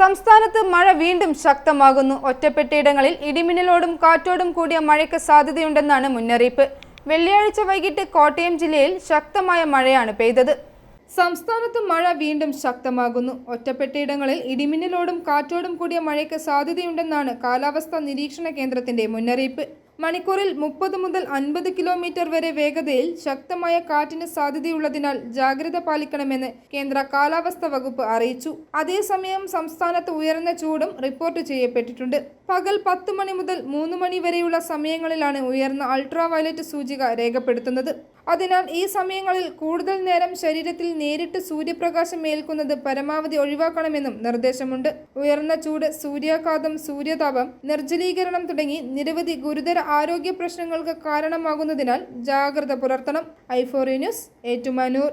സംസ്ഥാനത്ത് മഴ വീണ്ടും ശക്തമാകുന്നു. ഒറ്റപ്പെട്ടയിടങ്ങളിൽ ഇടിമിന്നലോടും കാറ്റോടും കൂടിയ മഴയ്ക്ക് സാധ്യതയുണ്ടെന്നാണ് മുന്നറിയിപ്പ്. വെള്ളിയാഴ്ച വൈകിട്ട് കോട്ടയം ജില്ലയിൽ ശക്തമായ മഴയാണ് പെയ്തത്. സംസ്ഥാനത്ത് മഴ വീണ്ടും ശക്തമാകുന്നു. ഒറ്റപ്പെട്ടയിടങ്ങളിൽ ഇടിമിന്നലോടും കാറ്റോടും കൂടിയ മഴയ്ക്ക് സാധ്യതയുണ്ടെന്നാണ് കാലാവസ്ഥാ നിരീക്ഷണ കേന്ദ്രത്തിന്റെ മുന്നറിയിപ്പ്. മണിക്കൂറിൽ മുപ്പത് മുതൽ അൻപത് കിലോമീറ്റർ വരെ വേഗതയിൽ ശക്തമായ കാറ്റിന് സാധ്യതയുള്ളതിനാൽ ജാഗ്രത പാലിക്കണമെന്ന് കേന്ദ്ര കാലാവസ്ഥ വകുപ്പ് അറിയിച്ചു. അതേസമയം സംസ്ഥാനത്ത് ഉയർന്ന ചൂടും റിപ്പോർട്ട് ചെയ്യപ്പെട്ടിട്ടുണ്ട്. പകൽ പത്ത് മണി മുതൽ മൂന്ന് മണി വരെയുള്ള സമയങ്ങളിലാണ് ഉയർന്ന അൾട്രാ വയലറ്റ് സൂചിക രേഖപ്പെടുത്തുന്നത്. അതിനാൽ ഈ സമയങ്ങളിൽ കൂടുതൽ നേരം ശരീരത്തിൽ നേരിട്ട് സൂര്യപ്രകാശം ഏൽക്കുന്നത് പരമാവധി ഒഴിവാക്കണമെന്നും നിർദ്ദേശമുണ്ട്. ഉയർന്ന ചൂട് സൂര്യാഘാതം സൂര്യതാപം നിർജലീകരണം തുടങ്ങി നിരവധി ഗുരുതര ആരോഗ്യ പ്രശ്നങ്ങൾക്ക് കാരണമാകുന്നതിനാൽ ജാഗ്രത പുലർത്തണം. ഐഫോറി ന്യൂസ് ഏറ്റുമാനൂർ.